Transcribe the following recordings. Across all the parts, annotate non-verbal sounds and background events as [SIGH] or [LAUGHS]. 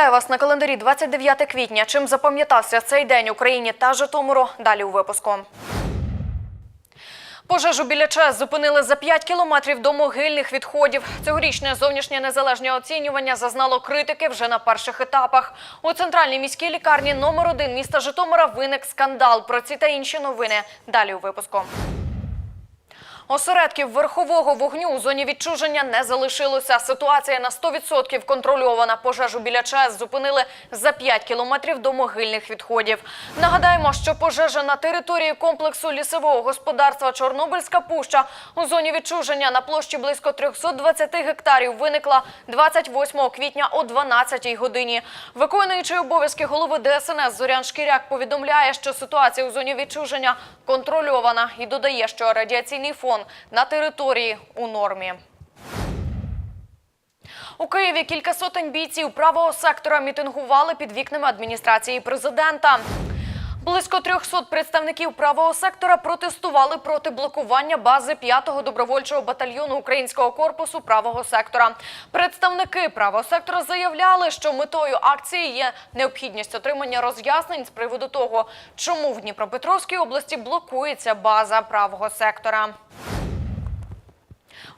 Вітаю вас на календарі 29 квітня. Чим запам'ятався цей день Україні та Житомиру? Далі у випуску. Пожежу біля ЧАЕС зупинили за 5 кілометрів до могильних відходів. Цьогорічне зовнішнє незалежне оцінювання зазнало критики вже на перших етапах. У центральній міській лікарні номер 1 міста Житомира виник скандал. Про ці та інші новини далі у випуску. Осередків верхового вогню у зоні відчуження не залишилося. Ситуація на 100% контрольована. Пожежу біля ЧАЕС зупинили за 5 кілометрів до могильних відходів. Нагадаємо, що пожежа на території комплексу лісового господарства Чорнобильська пуща у зоні відчуження на площі близько 320 гектарів виникла 28 квітня о 12 годині. Виконуючий обов'язки голови ДСНС Зорян Шкіряк повідомляє, що ситуація у зоні відчуження контрольована і додає, що радіаційний фон на території у нормі. У Києві кілька сотень бійців правого сектора мітингували під вікнами адміністрації президента. Близько 300 представників правого сектора протестували проти блокування бази 5-го добровольчого батальйону українського корпусу правого сектора. Представники правого сектора заявляли, що метою акції є необхідність отримання роз'яснень з приводу того, чому в Дніпропетровській області блокується база правого сектора.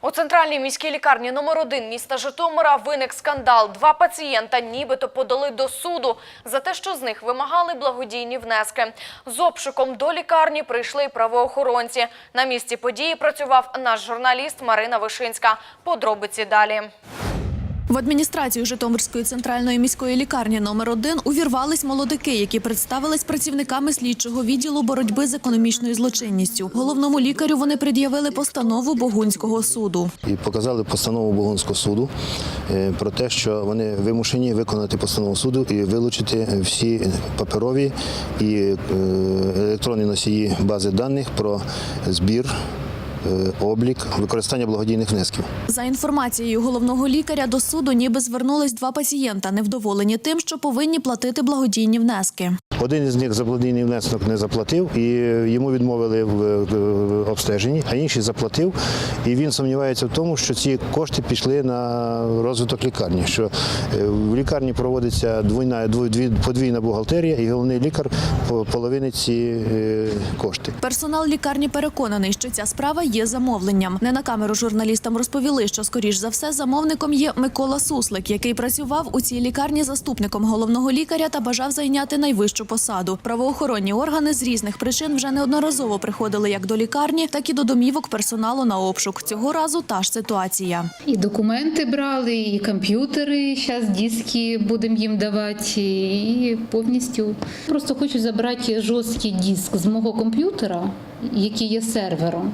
У центральній міській лікарні номер 1 міста Житомира виник скандал. Два пацієнта нібито подали до суду за те, що з них вимагали благодійні внески. З обшуком до лікарні прийшли правоохоронці. На місці події працював наш журналіст Марина Вишинська. Подробиці далі. В адміністрацію Житомирської центральної міської лікарні номер 1 увірвались молодики, які представились працівниками слідчого відділу боротьби з економічною злочинністю. Головному лікарю вони пред'явили постанову Богунського суду. і показали постанову Богонського суду е, про те, що вони вимушені виконати постанову суду і вилучити всі паперові і е, електронні носії бази даних про збір, облік, використання благодійних внесків. За інформацією головного лікаря до суду ніби звернулись два пацієнта, невдоволені тим, що повинні платити благодійні внески. Один із них за внесок не заплатив, і йому відмовили в обстеженні, а інший заплатив. І він сумнівається в тому, що ці кошти пішли на розвиток лікарні. Що е, в лікарні проводиться двойна двой- дві- подвійна бухгалтерія, і головний лікар по- половинить ці е, кошти. Персонал лікарні переконаний, що ця справа є замовленням. Не на камеру журналістам розповіли, що скоріш за все замовником є Микола Суслик, який працював у цій лікарні заступником головного лікаря та бажав зайняти найвищу посаду. Правоохоронні органи з різних причин вже неодноразово приходили як до лікарні, так і до домівок персоналу на обшук. Цього разу та ж ситуація. І документи брали, і комп'ютери, зараз диски будемо їм давати, і повністю. Просто хочу забрати жорсткий диск з мого комп'ютера, який є сервером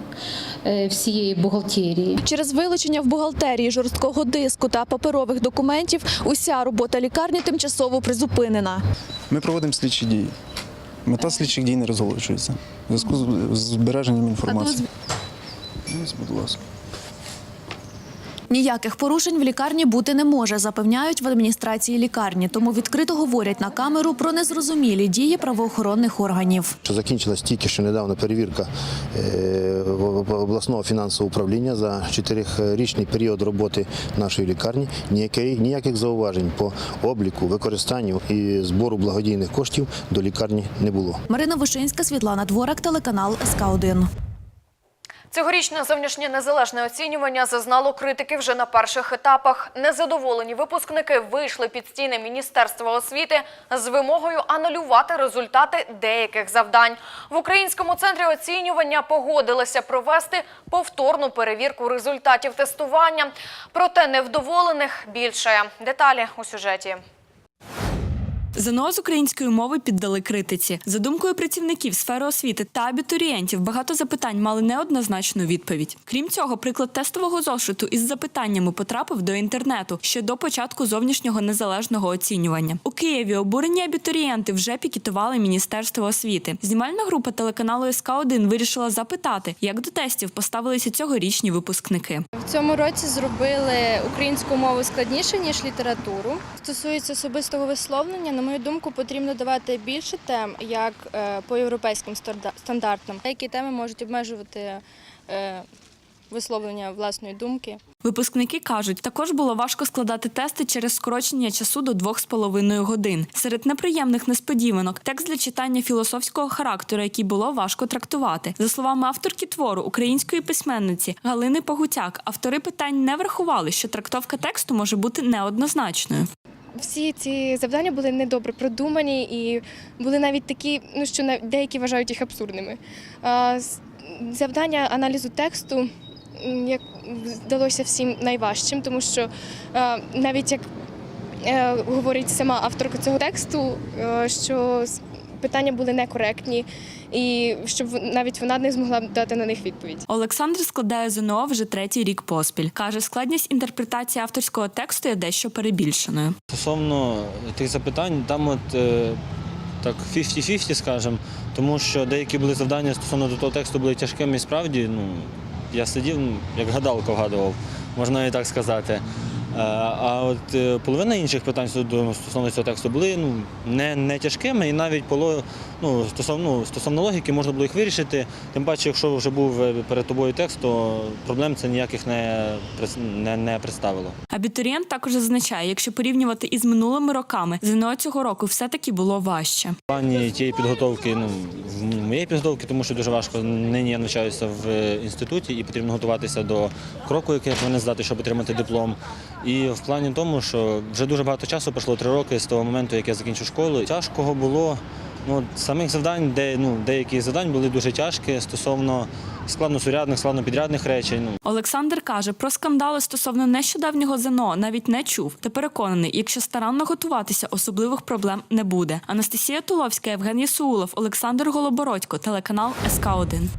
всієї бухгалтерії. Через вилучення в бухгалтерії жорсткого диску та паперових документів уся робота лікарні тимчасово призупинена. Ми проводимо слідчі дії. Мета слідчих дій не розголошується. В зв'язку з з збереженням інформації. Будь ласка. Ніяких порушень в лікарні бути не може, запевняють в адміністрації лікарні. Тому відкрито говорять на камеру про незрозумілі дії правоохоронних органів. Закінчилась тільки що недавно перевірка е, обласного фінансового управління за чотирирічний період роботи нашої лікарні. Ніяких зауважень по обліку, використанню і збору благодійних коштів до лікарні не було. Марина Вишинська, Світлана Дворак, телеканал СК 1 Цьогорічне зовнішнє незалежне оцінювання зазнало критики вже на перших етапах. Незадоволені випускники вийшли під стіни Міністерства освіти з вимогою анулювати результати деяких завдань. В Українському центрі оцінювання погодилися провести повторну перевірку результатів тестування. Проте невдоволених більше. Деталі у сюжеті. ЗНО з української мови піддали критиці. За думкою працівників сфери освіти та абітурієнтів, багато запитань мали неоднозначну відповідь. Крім цього, приклад тестового зошиту із запитаннями потрапив до інтернету ще до початку зовнішнього незалежного оцінювання. У Києві обурені абітурієнти вже пікетували Міністерство освіти. Знімальна група телеканалу СК 1 вирішила запитати, як до тестів поставилися цьогорічні випускники. В цьому році зробили українську мову складніше ніж літературу. Стосується особистого висловлення, на мою думку, потрібно давати більше тем, як е, по європейським стандартам. Деякі теми можуть обмежувати е, висловлення власної думки. Випускники кажуть, також було важко складати тести через скорочення часу до двох з половиною годин. Серед неприємних несподіванок текст для читання філософського характеру, який було важко трактувати. За словами авторки твору української письменниці Галини Погутяк, автори питань не врахували, що трактовка тексту може бути неоднозначною. Всі ці завдання були недобре продумані і були навіть такі, ну що деякі вважають їх абсурдними. Завдання аналізу тексту як здалося всім найважчим, тому що навіть як е, говорить сама авторка цього тексту, е, що питання були некоректні, і щоб навіть вона не змогла дати на них відповідь. Олександр складає ЗНО вже третій рік поспіль. каже, складність інтерпретації авторського тексту є дещо перебільшеною. Стосовно тих запитань, там от е, так 50-50, скажімо, тому що деякі були завдання стосовно до того тексту були тяжкими і справді, ну, я сидів, ну, як гадалка вгадував, можна і так сказати. Е, А от е, половина інших питань стосовно цього тексту були ну, не, не тяжкими і навіть поло, ну, стосовно, стосовно логіки можна було їх вирішити. Тим паче, якщо вже був е, перед тобою текст, то проблем це ніяких не, не, не представило. Абітурієнт також зазначає, якщо порівнювати із минулими роками, ЗНО цього року все-таки було важче. В плані тієї підготовки, ну моєї підготовки, тому що дуже важко. Нині я навчаюся в е, інституті і потрібно готуватися до кроку, який я повинен здати, щоб отримати диплом. І в плані тому, що вже дуже багато часу пройшло три роки з того моменту, як я закінчив школу. Тяжкого було ну, самих завдань, де ну деякі завдань були дуже тяжкі стосовно складносурядних, складнопідрядних речей. Олександр каже, про скандали стосовно нещодавнього ЗНО навіть не чув та переконаний, якщо старанно готуватися, особливих проблем не буде. Анастасія Туловська, Євген Єсулов, Олександр Голобородько, телеканал СК 1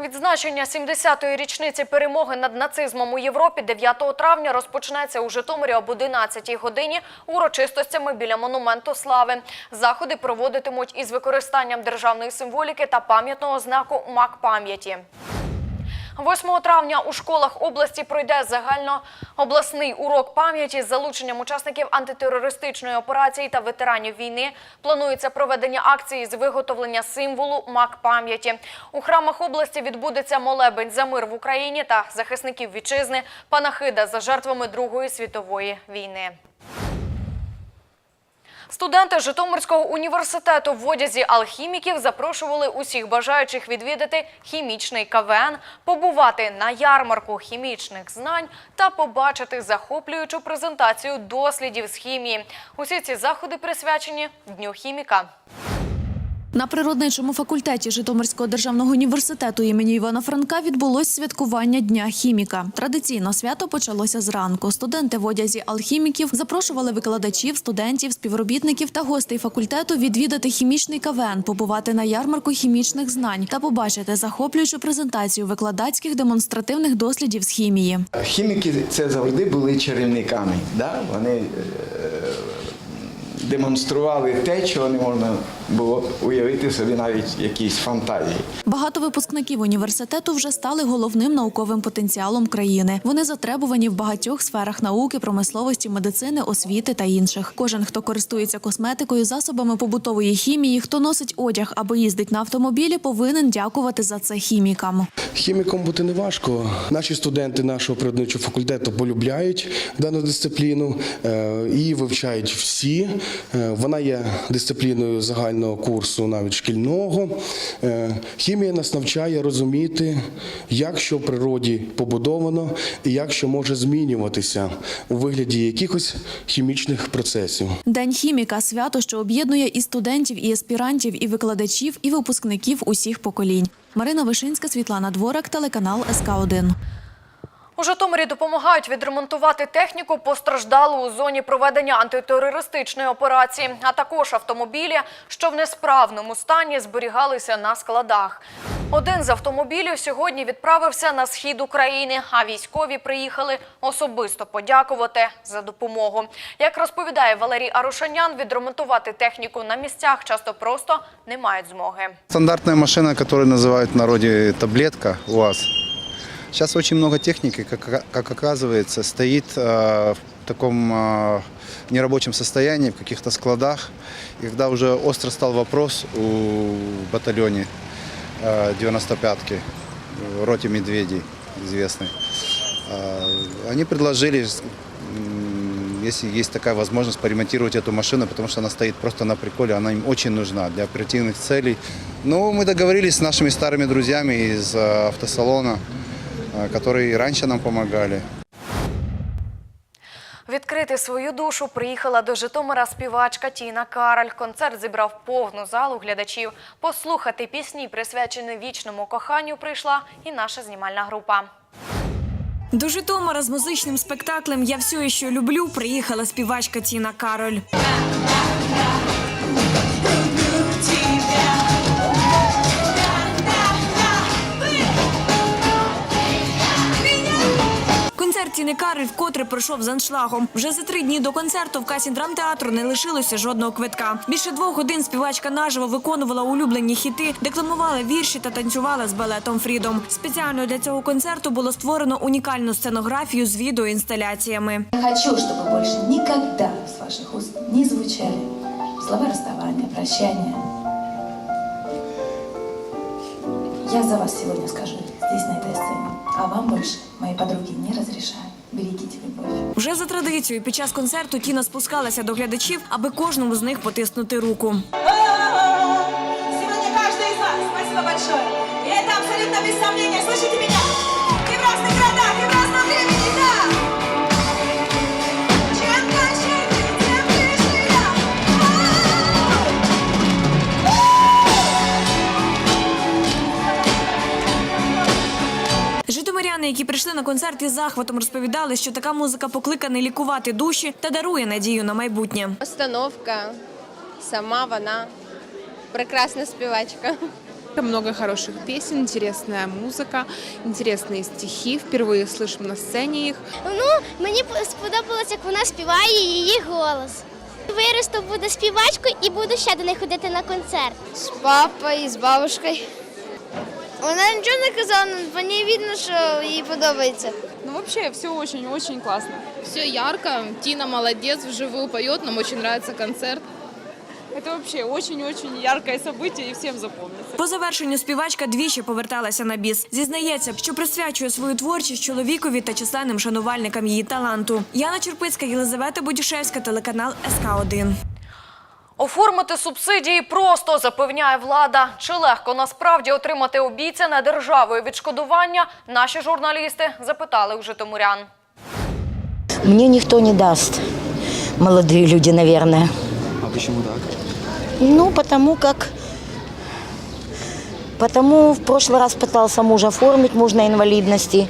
Відзначення 70-ї річниці перемоги над нацизмом у Європі 9 травня розпочнеться у Житомирі об 11-й годині урочистостями біля монументу слави. Заходи проводитимуть із використанням державної символіки та пам'ятного знаку «Мак пам'яті». 8 травня у школах області пройде загальнообласний урок пам'яті з залученням учасників антитерористичної операції та ветеранів війни. Планується проведення акції з виготовлення символу мак пам'яті. У храмах області відбудеться молебень за мир в Україні та захисників вітчизни, панахида за жертвами Другої світової війни. Студенти Житомирського університету в одязі алхіміків запрошували усіх бажаючих відвідати хімічний КВН, побувати на ярмарку хімічних знань та побачити захоплюючу презентацію дослідів з хімії. Усі ці заходи присвячені Дню хіміка. На природничому факультеті Житомирського державного університету імені Івана Франка відбулось святкування Дня хіміка. Традиційно свято почалося зранку. Студенти в одязі алхіміків запрошували викладачів, студентів, співробітників та гостей факультету відвідати хімічний КВН, побувати на ярмарку хімічних знань та побачити захоплюючу презентацію викладацьких демонстративних дослідів з хімії. Хіміки це завжди були чарівниками. Да? Вони е, демонстрували те, чого не можна було уявити собі навіть якісь фантазії. Багато випускників університету вже стали головним науковим потенціалом країни. Вони затребувані в багатьох сферах науки, промисловості, медицини, освіти та інших. Кожен, хто користується косметикою, засобами побутової хімії, хто носить одяг або їздить на автомобілі, повинен дякувати за це хімікам. Хіміком бути не важко. Наші студенти нашого природничого факультету полюбляють дану дисципліну е, і вивчають всі. Е, Вона є дисципліною загального курсу, навіть шкільного. Е, Хімія нас навчає розуміти, як що в природі побудовано і як що може змінюватися у вигляді якихось хімічних процесів. День хіміка свято, що об'єднує і студентів, і аспірантів, і викладачів, і випускників усіх поколінь. Марина Вишинська, Світлана Дворак, телеканал СК 1 У Житомирі допомагають відремонтувати техніку постраждалу у зоні проведення антитерористичної операції, а також автомобілі, що в несправному стані зберігалися на складах. Один з автомобілів сьогодні відправився на схід України, а військові приїхали особисто подякувати за допомогу. Як розповідає Валерій Арушанян, відремонтувати техніку на місцях часто просто не мають змоги. Стандартная машина, которую называют в народе таблетка УАЗ. Сейчас очень много техники, как, как оказывается, стоит э, в таком э, нерабочем состоянии, в каких-то складах. И когда уже остро стал вопрос у батальоне э, 95-ки, в роте «Медведей», известный. А, Они предложили, м, если есть такая возможность, поремонтировать эту машину, потому что она стоит просто на приколе, она им очень нужна для оперативных целей. Но мы договорились с нашими старыми друзьями из а, автосалона, которые и раньше нам помогали. Відкрити свою душу приїхала до Житомира співачка Тіна Кароль. Концерт зібрав повну залу глядачів. Послухати пісні, присвячені вічному коханню, прийшла і наша знімальна група. До Житомира з музичним спектаклем Я все що люблю приїхала співачка Тіна Кароль. Тіни Кароль вкотре пройшов з аншлагом. Вже за три дні до концерту в касі драмтеатру не лишилося жодного квитка. Більше двох годин співачка наживо виконувала улюблені хіти, декламувала вірші та танцювала з балетом Фрідом. Спеціально для цього концерту було створено унікальну сценографію з відеоінсталяціями. Я хочу, чтобы больше никогда с ваших уст не звучали слова расставания, прощания. Я за вас сегодня скажу здесь, на этой сцене. А вам больше мои подруги не разрешаю. Берегите любовь. Вже за традицією під час концерту Тіна спускалася до глядачів, аби кожному з них потиснути руку. Сегодня каждый из вас, спасибо большое. И это абсолютно без сомнения. Слышите меня? И в разных городах, и в разном времени, да! Житомиряни, які прийшли на концерт із захватом, розповідали, що така музика покликана лікувати душі та дарує надію на майбутнє. Постановка, сама вона, прекрасна співачка. Много хороших песен, интересная музыка, интересные стихи. Впервые слышим на сцене их. Ну, мені сподобалось, як вона співає її голос. Виросту буду співачкою і буду ще до неї ходити на концерт. З папою, і з бабушкою. Вона нічого не казала, але по ній видно, що їй подобається. Ну, вообще, все очень-очень классно. Все ярко, Тина молодец, вживую поет, нам очень нравится концерт. Это вообще очень-очень яркое событие и всем запомнится. По завершенню співачка двічі поверталася на біс. Зізнається, що присвячує свою творчість чоловікові та численним шанувальникам її таланту. Яна Черпицька, Єлизавета Будюшевська, телеканал СК 1 Оформити субсидії просто запевняє влада. Чи легко насправді отримати обіцяне державою відшкодування? Наші журналісти запитали у житомирян. Мне никто не даст, молодые люди, наверное. А почему так? Ну, потому как... Потому в прошлый раз пытался муж оформить муж на инвалидности.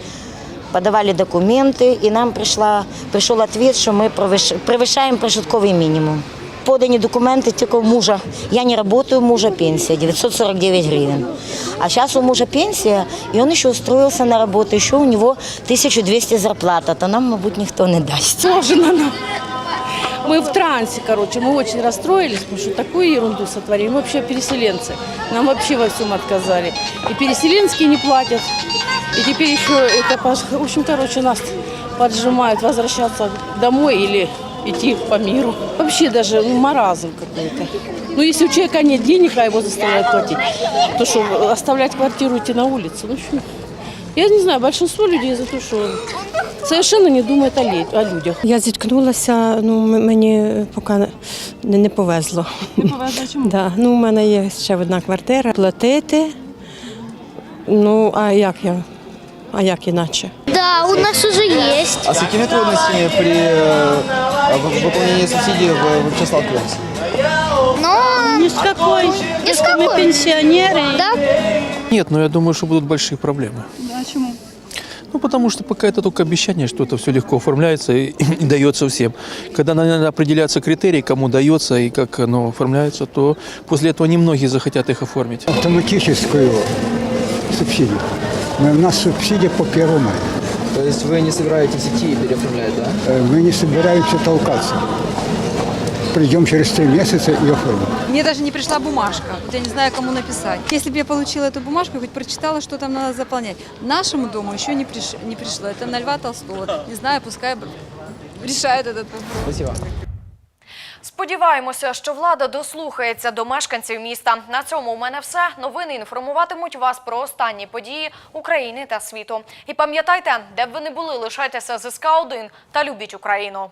Подавали документы, и нам пришла, пришел ответ, что мы превыш- превышаем прожитковый минимум. Поданы документы только у мужа. Я не работаю, у мужа пенсия 949 гривен. А сейчас у мужа пенсия, и он еще устроился на работу, еще у него 1200 зарплата. То нам, мабуть, никто не даст. Сложно нам. Мы в трансе, короче, мы очень расстроились, потому что такую ерунду сотворили. Мы вообще переселенцы. Нам вообще во всем отказали. И переселенские не платят. И теперь еще это, в общем, короче, нас поджимают возвращаться домой или идти по миру. Вообще даже ну, маразм какой-то. Ну, если у человека нет денег, а его заставляют платить, то что, оставлять квартиру, идти на улицу? Ну, что? Я не знаю, большинство людей за то, что совершенно не думают о, людях. Я зіткнулася, ну мені поки не, не повезло. Не повезло чому? [LAUGHS] Да. Ну, у мене є ще одна квартира. Платити. Ну, а як я? А як іначе? Да, у нас уже есть. А с какими трудностями при э, выполнении субсидий вы вообще сталкивались? Но Ні з какой. не с какой. Пенсіонери. Да? Нет, но я думаю, что будут большие проблемы. А чему? Ну, потому что пока это только обещание, что это все легко оформляется и, [LAUGHS] и дается всем. Когда надо определяться критерии, кому дается и как оно оформляется, то после этого немногие захотят их оформить. Автоматическую субсидию. У нас субсидия по первому. То есть вы не собираетесь идти и переоформлять, да? Мы не собираемся толкаться. Придем через три месяца и оформим. Мне даже не пришла бумажка. Вот я не знаю, кому написать. Если бы я получила эту бумажку, я хоть прочитала, что там надо заполнять. Нашему дому еще не, приш... не пришло. Это на Льва Толстого. Не знаю, пускай решает этот вопрос. Спасибо. Сподіваємося, що влада дослухається до мешканців міста. На цьому у мене все. Новини інформуватимуть вас про останні події України та світу. І пам'ятайте, де б ви не були, лишайтеся ЗСК 1 та любіть Україну.